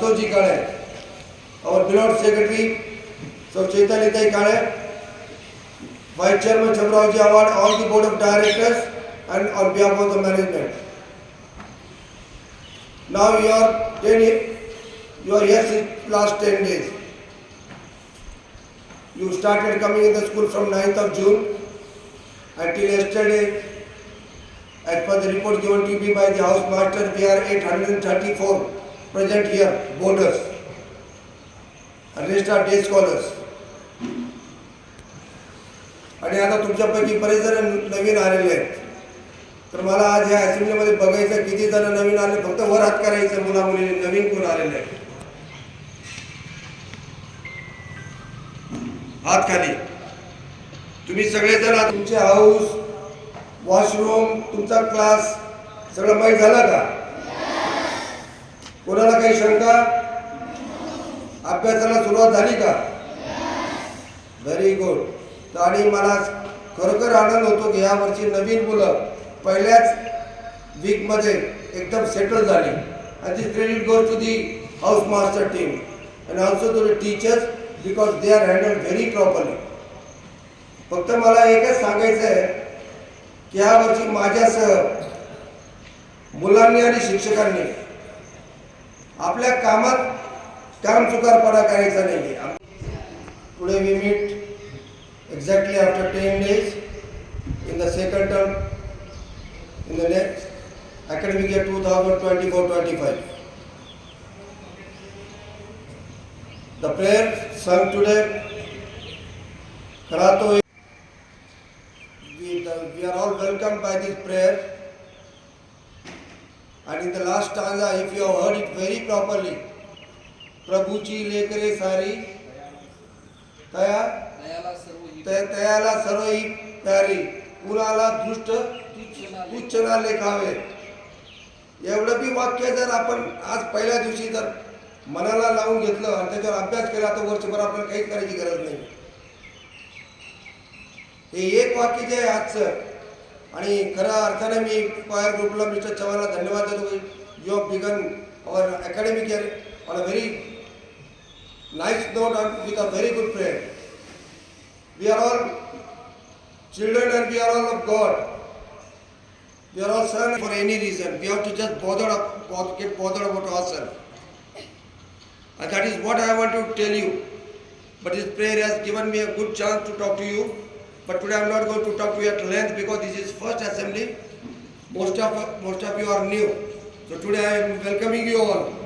MLA, Mr. Ashutosh Ji Kale, our beloved secretary, so Chaitanya Tai Kale, Vice Chairman Chabraoji Award, all the of directors, and on behalf of the management. Now you are ten, ye- you are here since last ten days. You started coming in the school from 9th of June until yesterday. As per the report given to me by the house master, we are 834 present here, boarders. registered day scholars. आणि आता तुमच्यापैकी बरेच जण नवीन आलेले आहेत तर मला आज ह्या असेंब्लीमध्ये बघायचं किती जण नवीन आले फक्त वर हात करायचं मुला मुलीने नवीन कोण आलेले आहेत हात खाली तुम्ही सगळेजण तुमचे हाऊस वॉशरूम तुमचा क्लास सगळं माहीत झालं का कोणाला काही शंका? अभ्यासाला सुरुवात झाली का? व्हेरी गुड तर आणि मला खरोखर आनंद होतो की यावर्षी नवीन मुलं पहिल्याच वीकमध्ये एकदम सेटल झाली. आणि ती credit goes to the house master team and also to the teachers because they are handle very properly फक्त मला एकच सांगायचं आहे की यावर्षी माझ्यासह मुलांनी आणि शिक्षकांनी आपल्या कामात काम चुकारपणा करायचा नाही. पुढे we meet exactly after ten days in the second term in the next academic year two thousand twenty four twenty five the prayer sun today करातो we are all welcome by this prayer In the last stanza, if you have heard it very properly, प्रभूची लेकरे सारी तया तयाला सर्व ही प्यारी कुणाला दृष्ट तुच्छ ना लेखावे एवढं बी वाक्य जर आपण आज पहिल्या दिवशी जर मनाला लावून घेतलं आणि त्याच्यावर अभ्यास केला तर वर्षभर आपल्याला काहीच करायची गरज नाही हे एक वाक्य जे आहे आजचं आणि खऱ्या अर्थाने मी पायर ग्रुपला मिस्टर चव्हाणला धन्यवाद देतो you have began our academic year on a very nice note with a very good friend We are all children and we are all of God. We are all sons for any reason. We have to just bother, up- get bothered about ourselves. And that is what I want to tell you. But this prayer has given me a good chance to talk to you. But today I am not going to talk to you at length because this is first assembly. Most of most of you are new. So today I am welcoming you all.